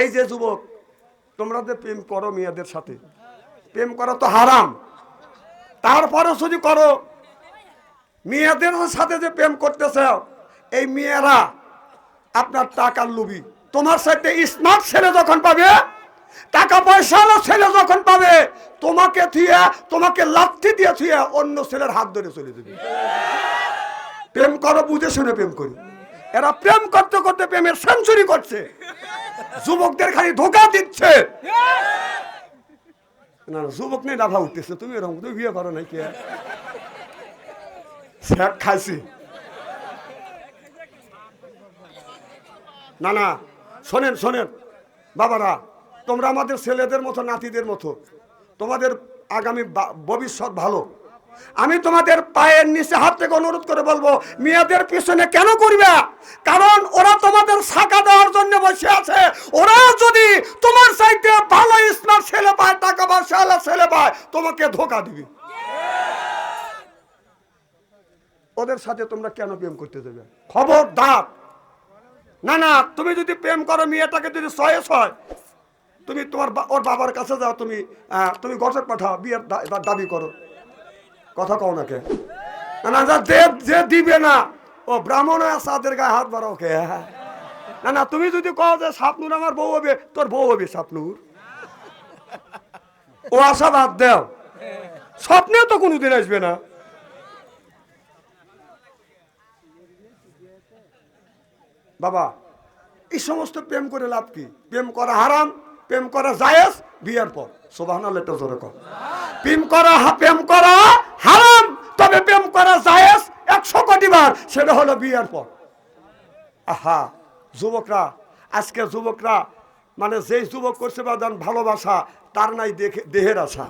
এই যে যুবক, তোমরা যে প্রেম করো মেয়েদের সাথে, প্রেম করা তো হারাম। তারপরে যদি করো। মেয়েদের সাথে যে প্রেম করতেছ, এই মেয়েরা আপনার টাকার লুবি তোমার সাথে স্মার্ট ছেলে যখন পাবে, টাকা পয়সাওয়ালা ছেলে যখন পাবে, তোমাকে থুয়ে, তোমাকে লাথি দিয়ে থুয়ে অন্য ছেলের হাত ধরে চলে যাবে। প্রেম করো, বুঝে শুনে প্রেম করি। এরা প্রেম করতে করতে প্রেমের সেঞ্চুরি করছে। যুবকদের খালি ধোকা দিচ্ছে। না যুবক নেই লাভা উঠতেছে। তুমি এরকম, তুমি বিয়ে করো নাকি? খাইছি। না না, শোনেন শোনেন। বাবারা, তোমরা আমাদের ছেলেদের মতো, নাতিদের মতো, তোমাদের আগামী ভবিষ্যৎ ভালো। আমি তোমাদের পায়ের নিচে হাত থেকে অনুরোধ করে বলব, মেয়েদের পিছনে কেন করবে কারণ ওরা তোমাদের শাখা দেওয়ার জন্য বসে আছে। ওরা যদি তোমার সাইডে ভালো স্মার্ট ছেলে পায়, টাকা পয়সা ছেলে পায়, তোমাকে ধোকা দিবে। ওদের সাথে তোমরা কেন প্রেম করতে যাবে? খবরদার। না না, তুমি যদি প্রেম করো, মেয়েটাকে যদি ছয়ে ছয় তুমি তোমার ওর বাবার কাছে যাও, তুমি তুমি গঠক পাঠাও, বিয়ের দাবি করো। কথা কও না কে না না, যা যে দিবে না, ও ব্রাহ্মণ সাদের গায়ে হাত বাড়াও কে? না না, তুমি যদি কও যে স্বপ্নুর আমার বউ হবে, তোর বউ হবে স্বপ্নুর ও আশা বাদ দেও। স্বপ্নেও তো কোনোদিন আসবে না। বাবা, এই সমস্ত প্রেম করে লাভ কি? প্রেম করা হারাম, প্রেম করা জায়েজ, বিয়ের পর। লেটো জোরে কর প্রেম করা প্রেম করা তবে প্রেম করা জায়েজ একশো কোটি বার। সেটা হলো বিয়ের পর। আহা, যুবকরা, আজকে যুবকরা মানে যেই যুবক করছে বা ভালোবাসা, তার নাই দেখে দেহের আশা।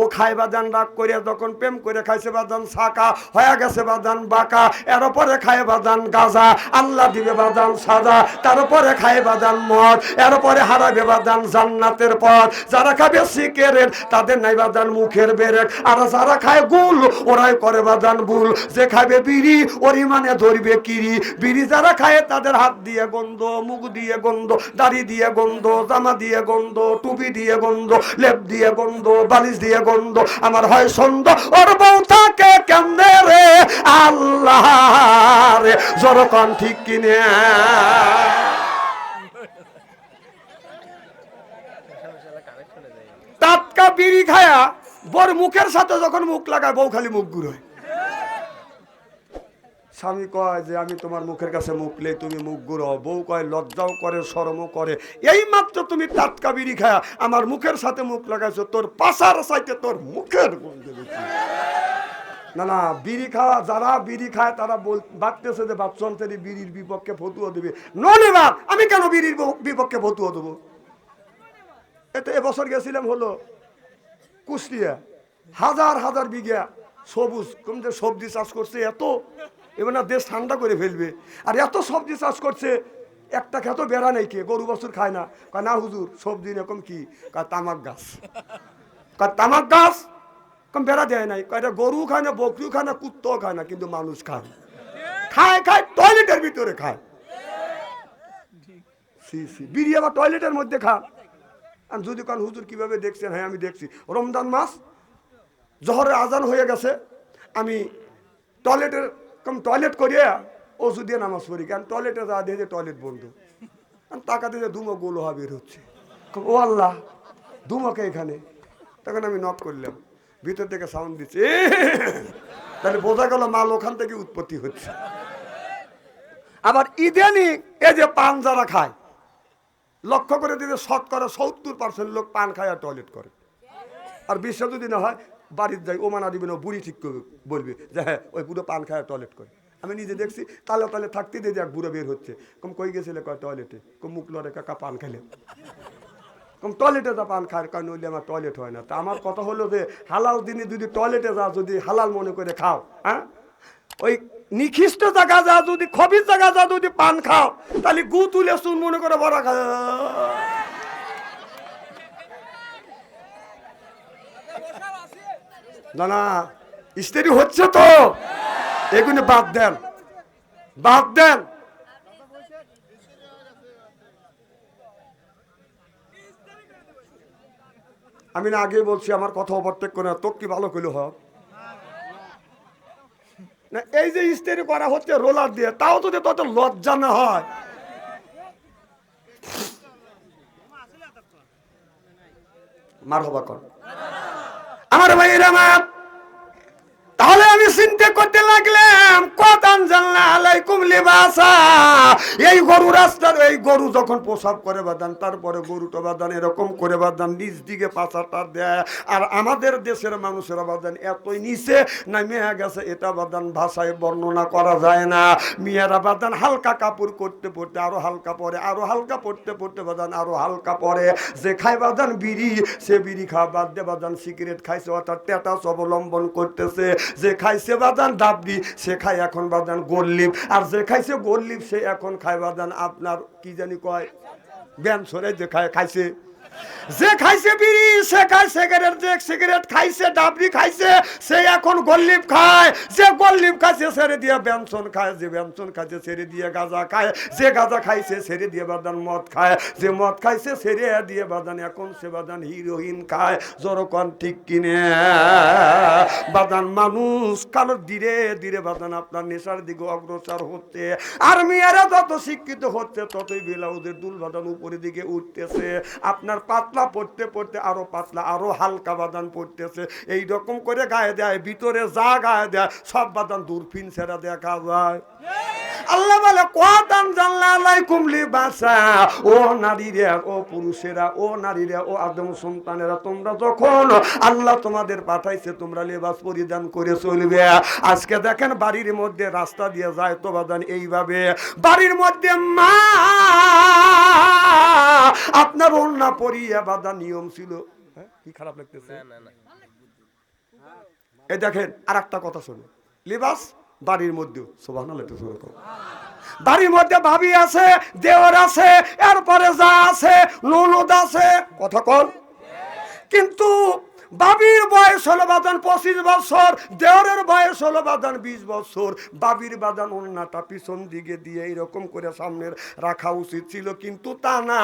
ও খাই বাদান রাগ করে যখন প্রেম করে খাইছে বাদান শাকা হয়ে গেছে বাদান বাঁকা, এর পরে খায় বাদান গাজা, আল্লাহ দিবে বাদান সাজা তারপরে খায় বাদান মদ, এর পরে হারাবে বাদান জান্নাতের পথ। যারা খাবে সিকেরেট তাদের নাই বাদান মুখের বেরেট আর যারা খায় গুল, ওরাই করে বাদান বুল যে খাবে বিড়ি ওরই মানে ধরবে কিরি। বিড়ি যারা খায়, তাদের হাত দিয়ে গন্ধ, মুখ দিয়ে গন্ধ, দাড়ি দিয়ে গন্ধ, জামা দিয়ে গন্ধ, টুপি দিয়ে গন্ধ, লেপ দিয়ে গন্ধ, বালিশ দিয়ে গন্ধ আমার হয় সন্দ। ওর বউ থাকে কেমনে রে? আল্লাহ রে জরকন ঠিক কিনে। তাৎকা বিড়ি খায়া বর মুখের সাথে যখন মুখ লাগায়, বউ খালি মুখ ঘুরোয়। স্বামী কয় যে, আমি তোমার মুখের কাছে মুখ মুখলে তুমি মুখ গুড়ো বউ কয়, লজ্জাও করে, শরমও করে। এই মাত্র তুমি টাটকা বিড়ি খায়া আমার মুখের সাথে মুখ লাগাইছো, তোর পাশার সাইতে তোর মুখের না না, বিড়ি খাওয়া, যারা বিড়ি খায়, তারা বল, ভাবতেছে যে বাচ্চন্তেরই বিড়ির বিপক্ষে ফতুয়া দেবে। ননিবার আমি কেন বিড়ির বিপক্ষে ফতুয়া দেবো? এতে এবছর গেছিলাম হলো কুষ্টিয়া। হাজার হাজার বিঘা সবুজ কম যে সবজি চাষ করছে এত। এবার না দেশ ঠান্ডা করে ফেলবে। আর এত সবজি চাষ করছে, একটা খেতো বেড়া নেই কে, গরু বছর খায় না। কয়, না হুজুর, সবজি এরকম কি? কয়, তামাক গাছ। কয়, তামাক গাছ? কম বেড়া দেয় নাই। কয়, এটা গরু খায় না, বকরিও খায় না, কুত্তাও খায় না, কিন্তু মানুষ খায়। খায় খায়, টয়লেটের ভিতরে খায়। সি সি, বিড়ি আবার টয়লেটের মধ্যে খা। আর যদি কান, হুজুর, কীভাবে দেখছেন? হ্যাঁ আমি দেখছি। রমজান মাস, জহরের আজান হয়ে গেছে। আমি টয়লেটের কম টয়লেট করিয়া ওষুধ দিয়ে নামাজ পড়ি, কারণ টয়লেটে যা দিয়ে যে টয়লেট বন্ধ। আমি টাকা দিয়ে ধুমো গোলোহা বের হচ্ছে। ও আল্লাহ ধুমোকে এখানে? তখন আমি নক করলাম। ভিতর থেকে সাউন্ড দিচ্ছে তাহলে বোঝা গেল মাল ওখান থেকে উৎপত্তি হচ্ছে। আবার ইদানিং এই যে পান যারা খায়, লক্ষ্য করে দিলে শতকরা সত্তর পার্সেন্ট লোক পান খায় আর টয়লেট করে। আর বিশ্ব যদি না হয় বাড়ির যাই, ও মানা দিবে না বুড়ি ঠিক বলবে যে হ্যাঁ ওই পুরো পান খায় টয়লেট করে। আমি নিজে দেখছি, তালে তালে থাকতে দিয়ে এক বুড়ো বের হচ্ছে। কম কই গেছিলে কয় টয়লেটে কম মুখ লড়ে কাকা পান খেলে। কম টয়লেটে যা পান খায় কারণ নইলে আমার টয়লেট হয় না। তা আমার কথা হলো যে, হালাল দিনে যদি টয়লেটে যা, যদি হালাল মনে করে খাও হ্যাঁ? ওই নিখিষ্ট জায়গা যা, যদি খবির জায়গা যা, যদি পান খাও, তাহলে গু তুলে শুন মনে করে বড় খা না না স্ত্রী হচ্ছে তো। এগুলো বাদ দেন বাদ দেন। আমি না আগে বলছি, আমার কথা ওভারটেক করে তোর কি ভালো কইল হোক? না, এই যে ইস্তেরি করা হচ্ছে, রোলার দিয়ে, তাও যদি তত লজ্জা না হয়। মার হবা কর। আমার ভাইয়ের তাহলে আমি চিন্তা করতে লাগলাম এই গরু রাস্তার এই গরু যখন প্রসাব করে বাদান, তারপরে গরুটা বাদান এরকম করে বাদান নিচ দিকে পাচাটা দেয়। আর আমাদের দেশের মানুষেরা বাদান এতই নিচে, না গেছে, এটা বাদান ভাষায় বর্ণনা করা যায় না। মেয়েরা বাদান হালকা কাপড় করতে পড়তে আরও হালকা পরে, আরও হালকা পড়তে পড়তে বাদান আরও হালকা পরে। যে খায় বাদান বিড়ি, সে বিড়ি খাওয়া বাদ দিয়ে বাদান সিগারেট খাইছে, অর্থাৎ টেটাস অবলম্বন করতেছে। যে খাইছে বাদান ডাবলি সে খায় এখন বাদান গোল্লিপ আর যে খাইছে গোল্লিপ সে এখন খাইবার দেন আপনার কি জানি কয়, ব্যান সরে যে খাইছে। যে খাইছে বিড়ি, সে খায় সিগারেট, যে সিগারেট খাইছে ডাবলি খাইছে, সে এখন গল্লিপ খায়। যে গল্লিপ খাইছে ছেড়ে দিয়ে ব্যঞ্জন খায়, যে ব্যঞ্জন খাইছে ছেড়ে দিয়ে গাঁজা খায়। যে গাঁজা খাইছে ছেড়ে দিয়ে বাদান মদ খায়। যে মদ খাইছে ছেড়ে দিয়ে বাদান এখন সে বাদান হিরোইন খায়। জোরকন ঠিক কিনে। বাদান মানুষ কালো ধীরে ধীরে বাদান আপনার নেশার দিকে অগ্রসর হচ্ছে। আর মেয়েরা যত শিক্ষিত হচ্ছে, ততই ব্লাউজের দুল বাদান উপরের দিকে উঠতেছে। আপনার পাতলা পড়তে পড়তে আরও পাতলা, আরও হালকা বাদান পড়তেছে। এই রকম করে গায়ে দেয়, ভিতরে যা গায়ে দেয়, সব বাদান দূরফিন সেরা দেখা যায় আল্লাহ বলে কোয়াদান জানলা আলাইকুম লিবাসা। ও নারীরা ও পুরুষেরা ও নারীরা ও আদম সন্তানেরা তোমরা যখন আল্লাহ তোমাদের পাঠাইছে তোমরা লেবাস পরিধান করে চলবে। আজকে দেখেন বাড়ির মধ্যে রাস্তা দিয়ে যায় তো বাদান এইভাবে। বাড়ির মধ্যে মা আপনার অন্য পরিয়া বাদা নিয়ম ছিল। হ্যাঁ? কি খারাপ লাগতেছে? এই দেখেন আর একটা কথা শুনে। লিবাস বাড়ির মধ্যে সোভান বাড়ির মধ্যে ভাবি আছে দেওয়ার আছে, এরপরে যা আছে, ননদ আছে, কথা কন কিন্তু বাবির বয়স হলো বাদান পঁচিশ বছর, দেওরের বয়স হলো বাদান বিশ বছর। বাবির বাদান অন্যটা পিছন দিকে দিয়ে এইরকম করে সামনের রাখা উচিত ছিল, কিন্তু তা না।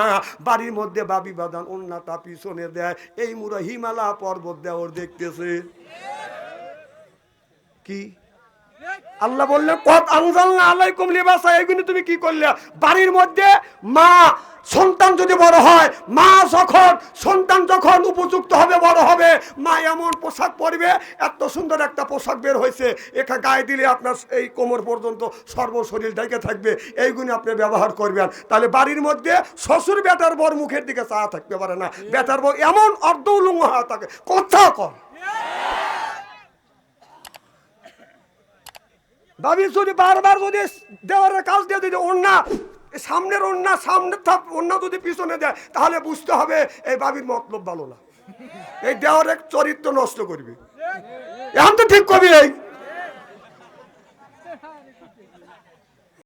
বাড়ির মধ্যে বাবি বাদান অন্যটা পিছনে দেয়। এই মুড়ো হিমালয় পর্বত দেওয়ার দেখতেছে। কি? আল্লাহ বললেন কত আনজালনা আলাইকুম লিবাসা। এগুলি তুমি কি করলে? বাড়ির মধ্যে মা, সন্তান যদি বড় হয়, মা যখন সন্তান যখন উপযুক্ত হবে, বড় হবে, মা এমন পোশাক পরবে, এত সুন্দর একটা পোশাক বের হয়েছে, একা গায়ে দিলে আপনার এই কোমর পর্যন্ত সর্বশরীর ঢেকে থাকবে এইগুলি আপনি ব্যবহার করবেন। তাহলে বাড়ির মধ্যে শ্বশুর বেটার বর মুখের দিকে চা থাকতে পারে না। বেটার বর এমন অর্ধ উলঙ্গ হয়ে থাকে, কথা কর ভাবি যদি বারবার যদি দেওয়ারের কাজ দিয়ে যদি অন্যা সামনের অন্যা সামনের থাপ অন্যা যদি পিছনে দেয়, তাহলে বুঝতে হবে এই বাবির মতলব ভালো না। এই দেওয়ারের চরিত্র নষ্ট করবে। এখন তো ঠিক করবি এই।